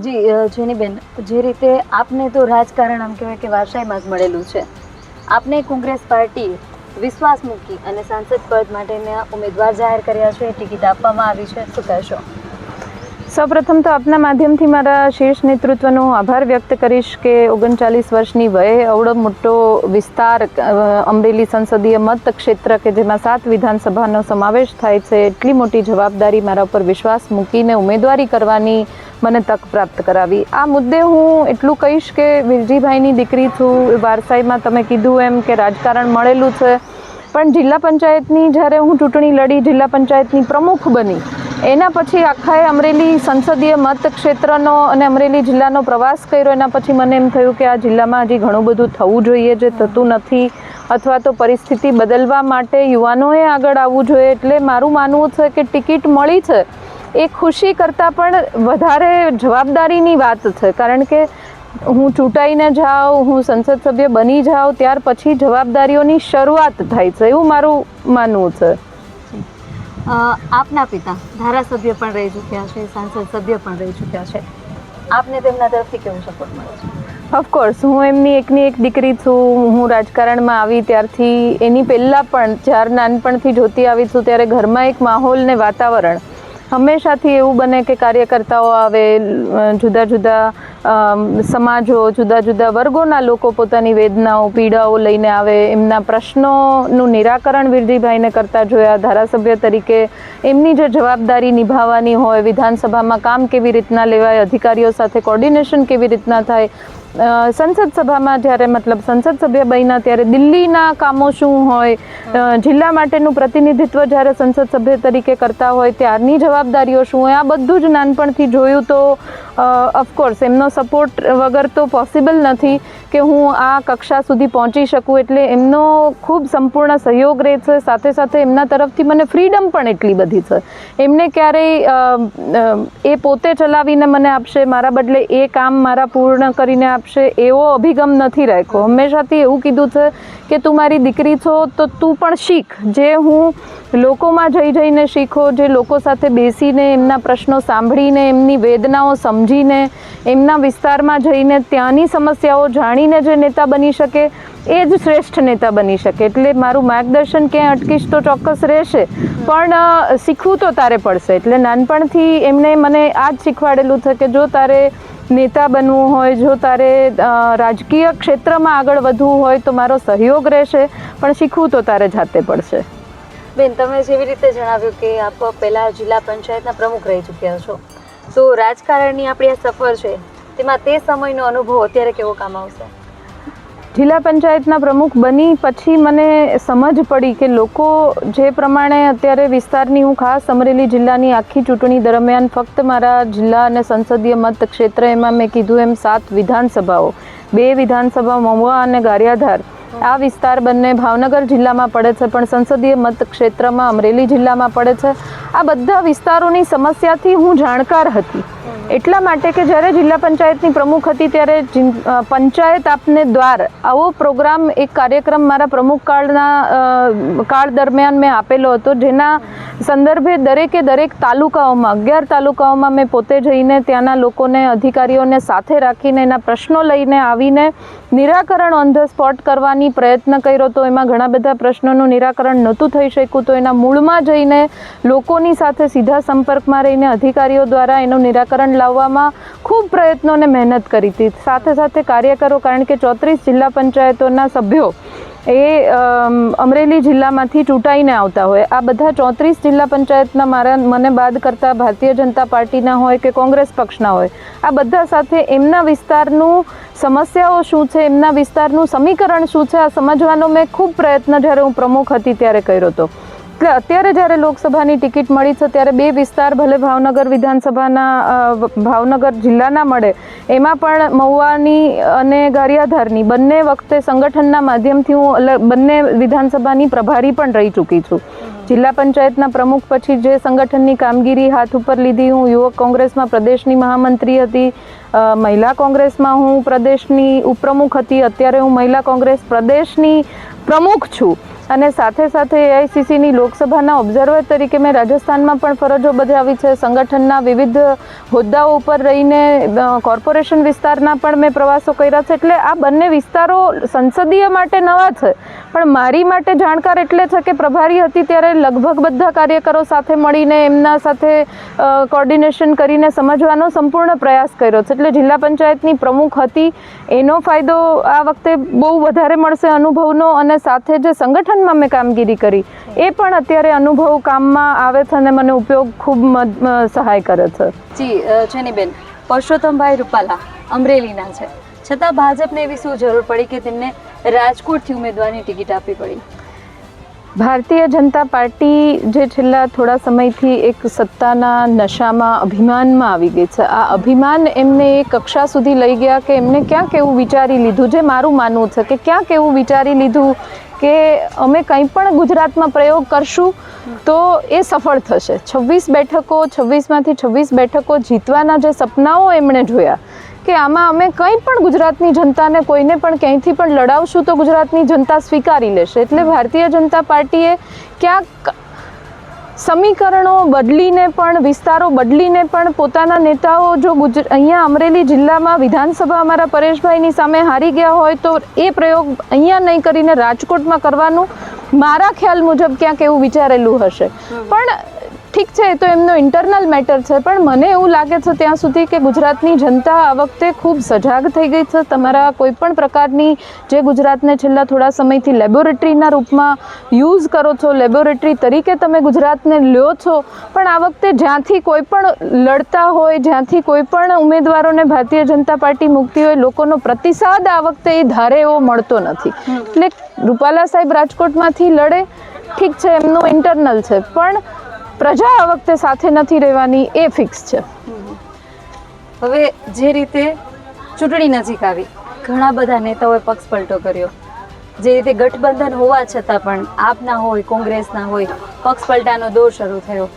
જી જેનીબેન, જે રીતે આપને તો રાજકારણ આમ કહેવાય કે વારસાઈમાં જ મળેલું છે. આપને કોંગ્રેસ પાર્ટી વિશ્વાસ મૂકી અને સાંસદ પદ માટેના ઉમેદવાર જાહેર કર્યા છે, ટિકિટ આપવામાં આવી છે. શું કહેશો? સૌપ્રથમ તો આપના માધ્યમથી મારા શીર્ષ નેતૃત્વનો આભાર વ્યક્ત કરીશ કે ઓગણચાલીસ વર્ષની વયે અવડો મોટો વિસ્તાર અમરેલી સંસદીય મત ક્ષેત્ર કે જેમાં સાત વિધાનસભાનો સમાવેશ થાય છે, એટલી મોટી જવાબદારી મારા ઉપર વિશ્વાસ મૂકીને ઉમેદવારી કરવાની મને તક પ્રાપ્ત કરાવી. આ મુદ્દે હું એટલું કહીશ કે વિરજીભાઈની દીકરી છું, વારસાઈમાં તમે કીધું એમ કે રાજકારણ મળેલું છે. પણ જિલ્લા પંચાયતની જ્યારે હું ચૂંટણી લડી, જિલ્લા પંચાયતની પ્રમુખ બની, એના પછી આખાએ અમરેલી સંસદીય મત ક્ષેત્રનો અને અમરેલી જિલ્લાનો પ્રવાસ કર્યો. એના પછી મને એમ થયું કે આ જિલ્લામાં હજી ઘણું બધું થવું જોઈએ જે થતું નથી અથવા તો પરિસ્થિતિ બદલવા માટે યુવાનોએ આગળ આવવું જોઈએ. એટલે મારું માનવું છે કે ટિકિટ મળી છે. એ ખુશી કરતાં પણ વધારે જવાબદારીની વાત છે. કારણ કે હું ચૂંટાઈને જાઉં હું સંસદ સભ્ય બની જાઉં ત્યાર પછી જવાબદારીઓની શરૂઆત થાય છે. એવું મારું માનવું છે. આપના પિતા ધારાસભ્ય પણ રહી ચૂક્યા છે સાંસદ સભ્ય પણ રહી ચૂક્યા છે. આપને તેમના તરફથી કેવો સપોર્ટ મળે છે? ઓફકોર્સ હું એમની એકની એક દીકરી છું હું રાજકારણમાં આવી ત્યારથી એની પહેલાં પણ જ્યારે નાનપણથી જોતી આવી છું ત્યારે ઘરમાં એક માહોલ ને વાતાવરણ હંમેશાથી એવું બને કે કાર્યકર્તાઓ આવે જુદા જુદા સમાજો, જુદા જુદા વર્ગોના લોકો પોતાની વેદનાઓ, પીડાઓ લઈને આવે, એમના પ્રશ્નોનું નિરાકરણ વિરજીભાઈને કરતા જોયા, ધારાસભ્ય તરીકે એમની જે જવાબદારી નિભાવવાની હોય, વિધાનસભામાં કામ કેવી રીતના લેવાય, અધિકારીઓ સાથે કોર્ડિનેશન કેવી રીતના થાય સંસદ સભામાં જ્યારે, મતલબ સંસદ સભ્ય બન્યા ત્યારે દિલ્હીના કામો શું હોય જિલ્લા માટેનું પ્રતિનિધિત્વ જ્યારે સંસદ સભ્ય તરીકે કરતા હોય, ત્યારની જવાબદારીઓ શું હોય? આ બધું જ નાનપણથી જોયું તો ઓફકોર્સ એમનો સપોર્ટ વગર તો પોસિબલ નથી કે હું આ કક્ષા સુધી પહોંચી શકું. એટલે એમનો ખૂબ સંપૂર્ણ સહયોગ રહે છે સાથે સાથે એમના તરફથી મને ફ્રીડમ પણ એટલી બધી છે. એમને ક્યારેય એ પોતે ચલાવીને મને આપશે. મારા બદલે એ કામ મારા પૂર્ણ કરીને આપશે એવો અભિગમ નથી રાખ્યો. હંમેશાથી એવું કીધું છે કે તું મારી દીકરી છો, તો તું પણ શીખ. જે હું લોકોમાં જઈ જઈને શીખો, જે લોકો સાથે બેસીને એમના પ્રશ્નો સાંભળીને, એમની વેદનાઓ સમજીને, એમના વિસ્તારમાં જઈને ત્યાંની સમસ્યાઓ જાણીને જે નેતા બની શકે, એ જ શ્રેષ્ઠ નેતા બની શકે. એટલે મારું માર્ગદર્શન ક્યાંય અટકીશ તો ચોક્કસ રહેશે. પણ શીખવું તો તારે પડશે. એટલે નાનપણથી એમણે મને આ જ શીખવાડેલું છે કે જો તારે નેતા બનવું હોય, જો તારે રાજકીય ક્ષેત્રમાં આગળ વધવું હોય તો મારો સહયોગ રહેશે, પણ શીખવું તો તારે જાતે પડશે. બેન, તમે જેવી રીતે જણાવ્યું કે આપ પહેલા જિલ્લા પંચાયતના પ્રમુખ રહી ચૂક્યા છો, તો રાજકારણની આપણી આ સફર છે, તેમાં તે સમયનો અનુભવ અત્યારે કેવો કામ આવશે? જિલ્લા પંચાયતના પ્રમુખ બની પછી મને સમજ પડી કે લોકો જે પ્રમાણે અત્યારે વિસ્તારની હું ખાસ અમરેલી જિલ્લાની આખી ચૂંટણી દરમિયાન ફક્ત મારા જિલ્લા અને સંસદીય મત ક્ષેત્ર એમાં મેં કીધું એમ સાત વિધાનસભાઓ, બે વિધાનસભા, મહુવા અને ગારિયાધાર. આ વિસ્તાર બંને ભાવનગર જિલ્લામાં પડે છે, પણ સંસદીય મત ક્ષેત્રમાં અમરેલી જિલ્લામાં પડે છે. આ બધા વિસ્તારોની સમસ્યાથી હું જાણકાર હતી. એટલા માટે કે જ્યારે જિલ્લા પંચાયતની પ્રમુખ હતી, ત્યારે પંચાયત આપને દ્વાર. આવો પ્રોગ્રામ, એક કાર્યક્રમ મારા પ્રમુખ કાળના કાળ દરમિયાન મેં આપેલો હતો, જેના સંદર્ભે દરેકે દરેક તાલુકાઓમાં, અગિયાર તાલુકાઓમાં મેં પોતે જઈને ત્યાંના લોકોને, અધિકારીઓને સાથે રાખીને એના પ્રશ્નો લઈને આવીને નિરાકરણ ઓન ધ સ્પોટ કરવાની પ્રયત્ન કર્યો તો એમાં ઘણા બધા પ્રશ્નોનું નિરાકરણ નહોતું થઈ શક્યું. તો એના મૂળમાં જઈને લોકોની સાથે સીધા સંપર્કમાં રહીને અધિકારીઓ દ્વારા એનું નિરાકરણ લાવવામાં ખૂબ પ્રયત્નો અને મહેનત કરી હતી. સાથે સાથે કાર્યકરો, કારણ કે ચોત્રીસ જિલ્લા પંચાયતોના સભ્યો એ અમરેલી જિલ્લામાંથી ચૂંટાઈને આવતા હોય. આ બધા ચોત્રીસ જિલ્લા પંચાયતના મારા મને બાદ કરતા ભારતીય જનતા પાર્ટીના હોય કે કોંગ્રેસ પક્ષના હોય, આ બધા સાથે એમના વિસ્તારનું સમસ્યાઓ શું છે, એમના વિસ્તારનું સમીકરણ શું છે, આ સમજવાનો મેં ખૂબ પ્રયત્ન જ્યારે હું પ્રમુખ હતી ત્યારે કર્યો હતો. એટલે અત્યારે જ્યારે લોકસભાની ટિકિટ મળી છે, ત્યારે બે વિસ્તાર ભલે ભાવનગર વિધાનસભાના ભાવનગર જિલ્લાના મળે, એમાં પણ મહુવાની અને ગારિયાધારની બંને વખતે સંગઠનના માધ્યમથી હું બંને વિધાનસભાની પ્રભારી પણ રહી ચૂકી છું. જિલ્લા પંચાયતના પ્રમુખ પછી જે સંગઠનની કામગીરી હાથ ઉપર લીધી હું, યુવક કોંગ્રેસમાં પ્રદેશની મહામંત્રી હતી મહિલા કોંગ્રેસમાં હું પ્રદેશની ઉપપ્રમુખ હતી, અત્યારે હું મહિલા કોંગ્રેસ પ્રદેશની પ્રમુખ છું. અને સાથે સાથે એઆઈસીસીની લોકસભાના ઓબ્ઝર્વર તરીકે મેં રાજસ્થાનમાં પણ ફરજો બજાવી છે. સંગઠનના વિવિધ હોદ્દાઓ ઉપર રહીને કોર્પોરેશન વિસ્તારના પણ મેં પ્રવાસો કર્યા છે. એટલે આ બંને વિસ્તારો સંસદીય માટે નવા છે. પણ મારી માટે જાણકાર એટલે છે કે પ્રભારી હતી ત્યારે લગભગ બધા કાર્યકરો સાથે મળીને, એમના સાથે કોર્ડિનેશન કરીને સમજવાનો સંપૂર્ણ પ્રયાસ કર્યો છે. એટલે જિલ્લા પંચાયતની પ્રમુખ હતી. એનો ફાયદો આ વખતે બહુ વધારે મળશે અનુભવનો અને સાથે જે સંગઠનમાં મેં કામગીરી કરી. એ પણ અત્યારે અનુભવ કામમાં આવે છે અને મને ઉપયોગ ખૂબ સહાય કરે છે. જી જેનીબેન, પરસોત્તમભાઈ રૂપાલા અમરેલીના છે. છતાં ભાજપને એવી શું જરૂર પડી કે તેમને રાજકોટથી ઉમેદવારની ટિકિટ આપવી પડી? ભારતીય જનતા પાર્ટી જે છેલ્લા થોડા સમયથી એક સત્તાના નશામાં, અભિમાનમાં આવી ગઈ છે. આ અભિમાન એમને એ કક્ષા સુધી લઈ ગયા કે એમને ક્યાંક એવું વિચારી લીધું, જે મારું માનવું છે કે ક્યાંક એવું વિચારી લીધું કે અમે કંઈ પણ ગુજરાતમાં પ્રયોગ કરશું તો એ સફળ થશે. છવ્વીસ બેઠકો, છવ્વીસમાંથી છવ્વીસ બેઠકો જીતવાના જે સપનાઓ એમણે જોયા કે આમાં અમે કંઈ પણ ગુજરાતની જનતાને કોઈને પણ ક્યાંયથી પણ લડાવશું તો ગુજરાતની જનતા સ્વીકારી લેશે. એટલે ભારતીય જનતા પાર્ટીએ ક્યાંક સમીકરણો બદલીને પણ વિસ્તારો બદલીને પણ પોતાના નેતાઓ જો ગુજ અહીંયા અમરેલી જિલ્લામાં વિધાનસભા અમારા પરેશભાઈની સામે હારી ગયા હોય તો એ પ્રયોગ અહીંયા નહીં કરીને રાજકોટમાં કરવાનું મારા ખ્યાલ મુજબ ક્યાંક એવું વિચારેલું હશે. પણ ઠીક છે તો એમનો ઇન્ટરનલ મેટર છે, પણ મને એવું લાગે છે ત્યાં સુધી કે ગુજરાતની જનતા આ વખતે ખૂબ સજાગ થઈ ગઈ છે. તમારા કોઈ પણ પ્રકારની જે ગુજરાતને છેલ્લા થોડા સમયથી લેબોરેટરીના રૂપમાં યુઝ કરો છો લેબોરેટરી તરીકે તમે ગુજરાતને લ્યો છો, પણ આ વખતે જ્યાંથી કોઈ પણ લડતા હોય, જ્યાંથી કોઈ પણ ઉમેદવારોને ભારતીય જનતા પાર્ટી મૂકતી હોય, લોકોનો પ્રતિસાદ આ વખતે એ ધારે એવો મળતો નથી. એટલે રૂપાલા સાહેબ રાજકોટમાંથી લડે, ઠીક છે, એમનું ઇન્ટરનલ છે, પણ પ્રજા આ વખતે સાથે નથી રહેવાની એ ફિક્સ છે. હવે જે રીતે ચૂંટણી નજીક આવી, ઘણા બધા નેતાઓએ પક્ષ પલટો કર્યો. જે રીતે ગઠબંધન હોવા છતાં પણ આપના હોય, કોંગ્રેસના હોય, પક્ષ પલટાનો દોર શરૂ થયો.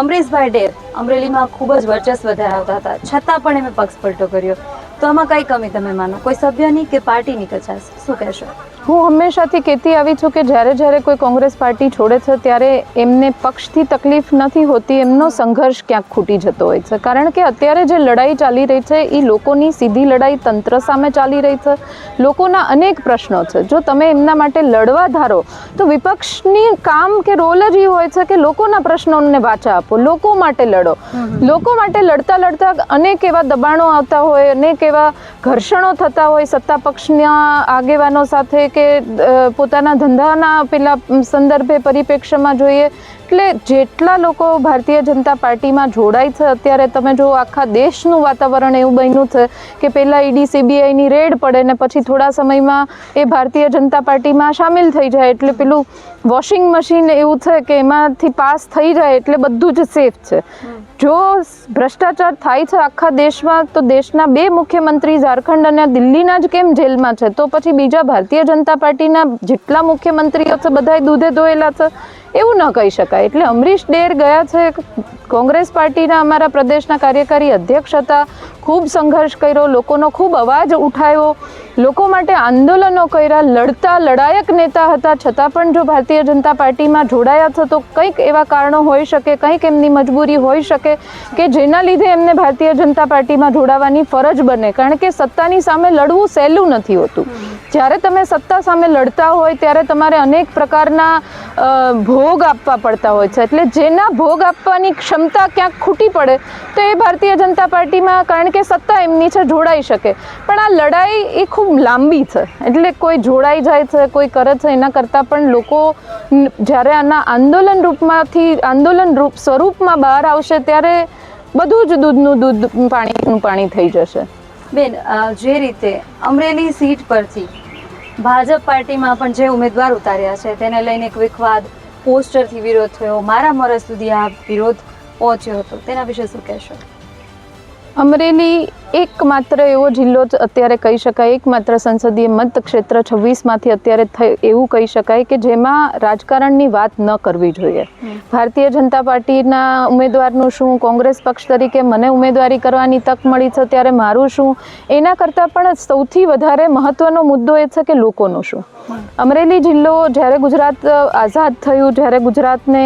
અમરીશભાઈ ડેર અમરેલીમાં ખૂબ જ વર્ચસ્વ ધરાવતા હતા. છતાં પણ એમણે પક્ષ પલટો કર્યો. તો આમાં કઈ કમી તમે માનો? કોઈ સભ્યની કે પાર્ટીની કચાશ? શું કહેશો? હું હંમેશાથી કહેતી આવી છું કે જ્યારે જ્યારે કોઈ કોંગ્રેસ પાર્ટી છોડે છે ત્યારે એમને પક્ષથી તકલીફ નથી હોતી એમનો સંઘર્ષ ક્યાંક ખૂટી જતો હોય છે. કારણ કે અત્યારે જે લડાઈ ચાલી રહી છે એ લોકોની સીધી લડાઈ તંત્ર સામે ચાલી રહી છે. લોકોના અનેક પ્રશ્નો છે. જો તમે એમના માટે લડવા ધારો તો વિપક્ષની કામ કે રોલ જ એ હોય છે કે લોકોના પ્રશ્નોને વાચા આપો. લોકો માટે લડો. લોકો માટે લડતા લડતા અનેક એવા દબાણો આવતા હોય અનેક એવા ઘર્ષણો થતા હોય સત્તા પક્ષના આગેવાનો સાથે કે પોતાના ધંધાના પેલા સંદર્ભે પરિપ્રેક્ષ્યમાં જોઈએ એટલે જેટલા લોકો ભારતીય જનતા પાર્ટીમાં જોડાય છે, અત્યારે તમે જો આખા દેશનું વાતાવરણ એવું બન્યું છે કે પહેલાં ઈડી, સીબીઆઈની રેડ પડે ને પછી થોડા સમયમાં એ ભારતીય જનતા પાર્ટીમાં સામેલ થઈ જાય. એટલે પેલું વોશિંગ મશીન એવું છે કે એમાંથી પાસ થઈ જાય એટલે બધું જ સેફ છે. જો ભ્રષ્ટાચાર થાય છે આખા દેશમાં, તો દેશના બે મુખ્યમંત્રી ઝારખંડ અને દિલ્હીના જ કેમ જેલમાં છે? તો પછી બીજા ભારતીય જનતા પાર્ટીના જેટલા મુખ્યમંત્રીઓ છે, બધાય દૂધે ધોયેલા છે. એવું ન કહી શકાય. એટલે અમરીશ ડેર ગયા છે કોંગ્રેસ પાર્ટીના અમારા પ્રદેશના કાર્યકારી અધ્યક્ષ હતા. ખૂબ સંઘર્ષ કર્યો લોકોનો ખૂબ અવાજ ઉઠાવ્યો. લોકો માટે આંદોલનો કર્યા લડતા લડાયક નેતા હતા. છતાં પણ જો ભારતીય જનતા પાર્ટીમાં જોડાયા છો તો કંઈક એવા કારણો હોઈ શકે કંઈક એમની મજબૂરી હોઈ શકે કે જેના લીધે એમને ભારતીય જનતા પાર્ટીમાં જોડાવાની ફરજ બને. કારણ કે સત્તાની સામે લડવું સહેલું નથી હોતું. જ્યારે તમે સત્તા સામે લડતા હોય ત્યારે તમારે અનેક પ્રકારના અ, ભોગ આપવા પડતા હોય છે. એટલે જેના ભોગ આપવાની ક્ષમતા ક્યાંક ખૂટી પડે, તો એ ભારતીય જનતા પાર્ટીમાં કારણ કે સત્તા એમની છે, જોડાઈ શકે. પણ આ લડાઈ એ ખૂબ લાંબી છે. એટલે કોઈ જોડાઈ જાય છે, કોઈ કરે છે, એના કરતાં પણ લોકો જ્યારે આના આંદોલન રૂપમાંથી, આંદોલન રૂપ, સ્વરૂપમાં બહાર આવશે, ત્યારે બધું જ દૂધનું દૂધ, પાણીનું પાણી થઈ જશે. બેન જે રીતે અમરેલી સીટ પરથી ભાજપ પાર્ટીમાં પણ જે ઉમેદવાર ઉતાર્યા છે, તેને લઈને એક વિખવાદ પોસ્ટરથી વિરોધ થયો, મારા મરસ સુધી આ વિરોધ પહોંચ્યો હતો. તેના વિશે શું કહેશો? અમરેલી એકમાત્ર એવો જિલ્લો જ અત્યારે કહી શકાય. એકમાત્ર સંસદીય મતક્ષેત્ર છવ્વીસમાંથી અત્યારે એવું કહી શકાય કે જેમાં રાજકારણની વાત ન કરવી જોઈએ. ભારતીય જનતા પાર્ટીના ઉમેદવારનું શું, કોંગ્રેસ પક્ષ તરીકે મને ઉમેદવારી કરવાની તક મળી છે ત્યારે મારું શું? એના કરતાં પણ સૌથી વધારે મહત્ત્વનો મુદ્દો એ છે કે લોકોનું શું? અમરેલી જિલ્લો જ્યારે ગુજરાત આઝાદ થયું, જ્યારે ગુજરાતને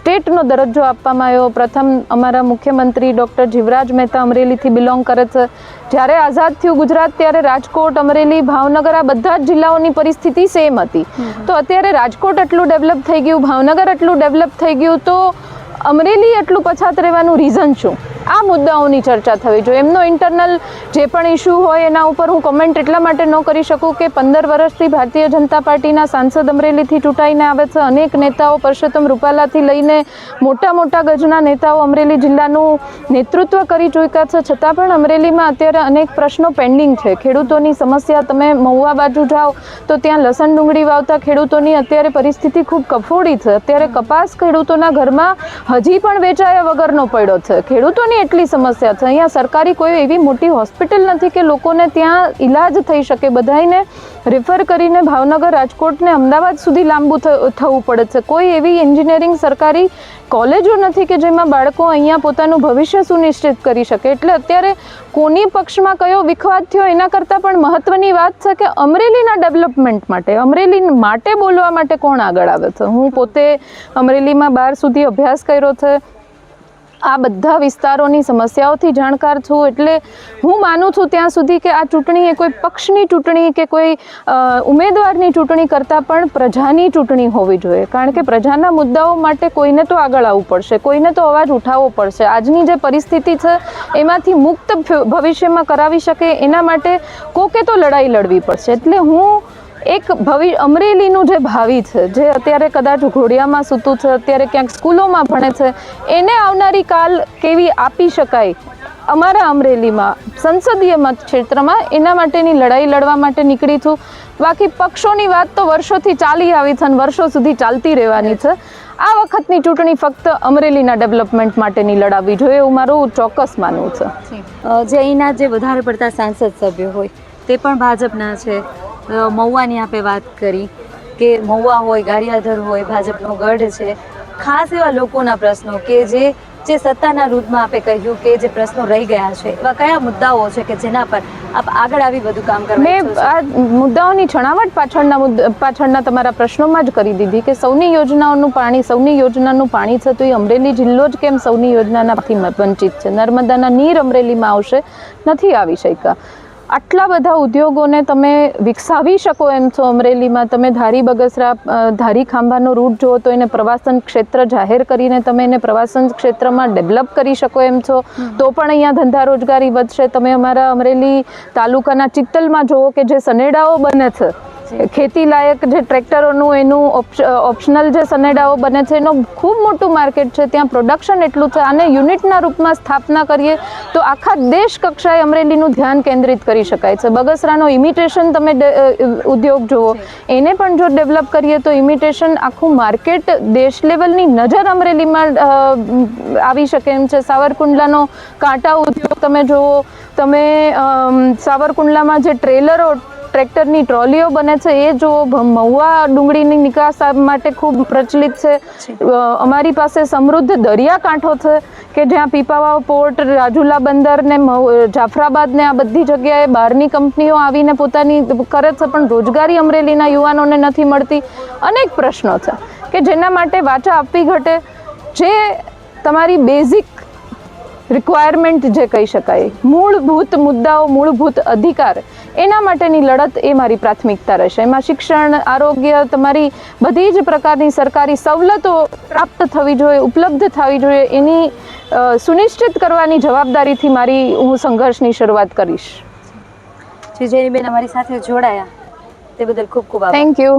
સ્ટેટનો દરજ્જો આપવામાં આવ્યો. પ્રથમ અમારા મુખ્યમંત્રી ડૉક્ટર જીવરાજ મહેતા અમરેલીથી બિલોંગ કરે છે. જ્યારે આઝાદ થયું ગુજરાત ત્યારે રાજકોટ અમરેલી ભાવનગર આ બધા જ જિલ્લાઓની પરિસ્થિતિ સેમ હતી. તો અત્યારે રાજકોટ એટલું ડેવલપ થઈ ગયું ભાવનગર એટલું ડેવલપ થઈ ગયું તો અમરેલી એટલું પછાત રહેવાનું રીઝન શું? આ મુદ્દાઓની ચર્ચા થવી જોઈએ. એમનો ઇન્ટરનલ જે પણ ઇશ્યુ હોય એના ઉપર હું કમેન્ટ એટલા માટે ન કરી શકું કે પંદર વર્ષથી ભારતીય જનતા પાર્ટીના સાંસદ અમરેલીથી ચૂંટાઈને આવે છે. અનેક નેતાઓ પરસોત્તમ રૂપાલાથી લઈને મોટા મોટા ગજના નેતાઓ અમરેલી જિલ્લાનું નેતૃત્વ કરી ચૂક્યા છે. છતાં પણ અમરેલીમાં અત્યારે અનેક પ્રશ્નો પેન્ડિંગ છે. ખેડૂતોની સમસ્યા, તમે મહુવા બાજુ જાઓ તો ત્યાં લસણ ડુંગળી વાવતા ખેડૂતોની અત્યારે પરિસ્થિતિ ખૂબ કફોડી છે. અત્યારે કપાસ ખેડૂતોના ઘરમાં હજી પણ વેચાયા વગરનો પડ્યો છે. ખેડૂતોની એટલી સમસ્યા છે? અહીંયા સરકારી કોઈ એવી મોટી હોસ્પિટલ નથી કે લોકોને ત્યાં ઈલાજ થઈ શકે. બધાને રિફર કરીને ભાવનગર રાજકોટને અમદાવાદ સુધી લાંબુ થવું પડે છે. કોઈ એવી એન્જિનિયરિંગ સરકારી કોલેજો નથી કે જેમાં બાળકો અહીંયા પોતાનું ભવિષ્ય સુનિશ્ચિત કરી શકે. એટલે અત્યારે કોની પક્ષમાં કયો વિખવાદ થયો એના કરતાં પણ મહત્ત્વની વાત છે કે અમરેલીના ડેવલપમેન્ટ માટે, અમરેલી માટે બોલવા માટે કોણ આગળ આવે છે? હું પોતે અમરેલીમાં બાર સુધી અભ્યાસ કર્યો છે. આ બધા વિસ્તારોની સમસ્યાઓથી જાણકાર છું એટલે હું માનું છું ત્યાં સુધી કે આ ચૂંટણી એ કોઈ પક્ષની ચૂંટણી કે કોઈ ઉમેદવારની ચૂંટણી કરતાં પણ પ્રજાની ચૂંટણી હોવી જોઈએ. કારણ કે પ્રજાના મુદ્દાઓ માટે કોઈને તો આગળ આવવું પડશે, કોઈને તો અવાજ ઉઠાવવો પડશે. આજની જે પરિસ્થિતિ છે એમાંથી મુક્ત ભવિષ્યમાં કરાવી શકે એના માટે કોકે તો લડાઈ લડવી પડશે. એટલે હું એક ભવિ, અમરેલીનું જે ભાવિ છે, જે અત્યારે કદાચ ઘોડિયામાં સૂતું છે, અત્યારે ક્યાંક સ્કૂલોમાં ભણે છે, એને આવનારી કાલ કેવી આપી શકાય? અમારા અમરેલીમાં, સંસદીય મત ક્ષેત્રમાં એના માટેની લડાઈ લડવા માટે નીકળી છું. બાકી પક્ષોની વાત તો વર્ષોથી ચાલી આવી છે અને વર્ષો સુધી ચાલતી રહેવાની છે. આ વખતની ચૂંટણી ફક્ત અમરેલીના ડેવલપમેન્ટ માટેની લડાવવી જોઈએ એવું મારું ચોક્કસ માનવું છે. જે અહીંના જે વધારે પડતા સાંસદ સભ્યો હોય, તે પણ ભાજપના છે. મહુવાની આપે વાત કરી કે મહુવા હોય ગારિયાધર હોય ભાજપનો ગઢ છે. ખાસ એવા લોકોના પ્રશ્નો કે જે જે સત્તાના રૂપમાં આપે કહ્યું કે જે પ્રશ્નો રહી ગયા છે. એવા કયા મુદ્દાઓ છે કે જેના પર આપ આગળ આવી બધું કામ કરવા મેં આ મુદ્દાઓની છણાવટ પાછળના પાછળના તમારા પ્રશ્નોમાં જ કરી દીધી કે સૌની યોજનાઓનું પાણી સૌની યોજનાનું પાણી છે તો એ અમરેલી જિલ્લો જ કેમ સૌની યોજનાનાથી વંચિત છે? નર્મદાના નીર અમરેલીમાં આવશે નથી આવી શક્યા. આટલા બધા ઉદ્યોગોને તમે વિકસાવી શકો એમ છો અમરેલીમાં. તમે ધારી બગસરા ધારી ખાંભાનો રૂટ જુઓ તો એને પ્રવાસન ક્ષેત્ર જાહેર કરીને તમે એને પ્રવાસન ક્ષેત્રમાં ડેવલપ કરી શકો એમ છો. તો પણ અહીંયા ધંધા રોજગારી વધશે. તમે અમારા અમરેલી તાલુકાના ચિત્તલમાં જુઓ કે જે સનેડાઓ બને છે ખેતી લાયક જે ટ્રેક્ટરોનું એનું ઓપ્શ- ઓપ્શનલ જે સનેડાઓ બને છે, એનું ખૂબ મોટું માર્કેટ છે. ત્યાં પ્રોડક્શન એટલું છે આને યુનિટના રૂપમાં સ્થાપના કરીએ તો આખા દેશ કક્ષાએ અમરેલીનું ધ્યાન કેન્દ્રિત કરી શકાય છે. બગસરાનો ઇમિટેશન તમે ઉદ્યોગ જુઓ, એને પણ જો ડેવલપ કરીએ તો ઇમિટેશન આખું માર્કેટ દેશ લેવલની નજર અમરેલીમાં આવી શકે એમ છે. સાવરકુંડલાનો કાંટા ઉદ્યોગ તમે જુઓ, તમે સાવરકુંડલામાં જે ટ્રેલરો ટ્રેક્ટરની ટ્રોલીઓ બને છે એ જો મહુવા ડુંગળીની નિકાસ માટે ખૂબ પ્રચલિત છે. અમારી પાસે સમૃદ્ધ દરિયાકાંઠો છે કે જ્યાં પીપાવાવ પોર્ટ રાજુલા બંદર ને જાફરાબાદ ને આ બધી જગ્યાએ બહારની કંપનીઓ આવીને પોતાની કરે છે પણ રોજગારી અમરેલીના યુવાનોને નથી મળતી. અનેક પ્રશ્નો છે કે જેના માટે વાચા આપવી ઘટે. જે તમારી બેઝિક રિક્વાયરમેન્ટ જે કહી શકાય મૂળભૂત મુદ્દાઓ મૂળભૂત અધિકાર એના માટેની લડત એ મારી પ્રાથમિકતા રહેશે. એમાં શિક્ષણ આરોગ્ય તમારી બધી જ પ્રકારની સરકારી સવલતો પ્રાપ્ત થવી જોઈએ ઉપલબ્ધ થવી જોઈએ એની સુનિશ્ચિત કરવાની જવાબદારીથી મારી હું સંઘર્ષની શરૂઆત કરીશ. જે જયનીબેન અમારી સાથે જોડાયા તે બદલ ખૂબ ખૂબ થેન્ક યુ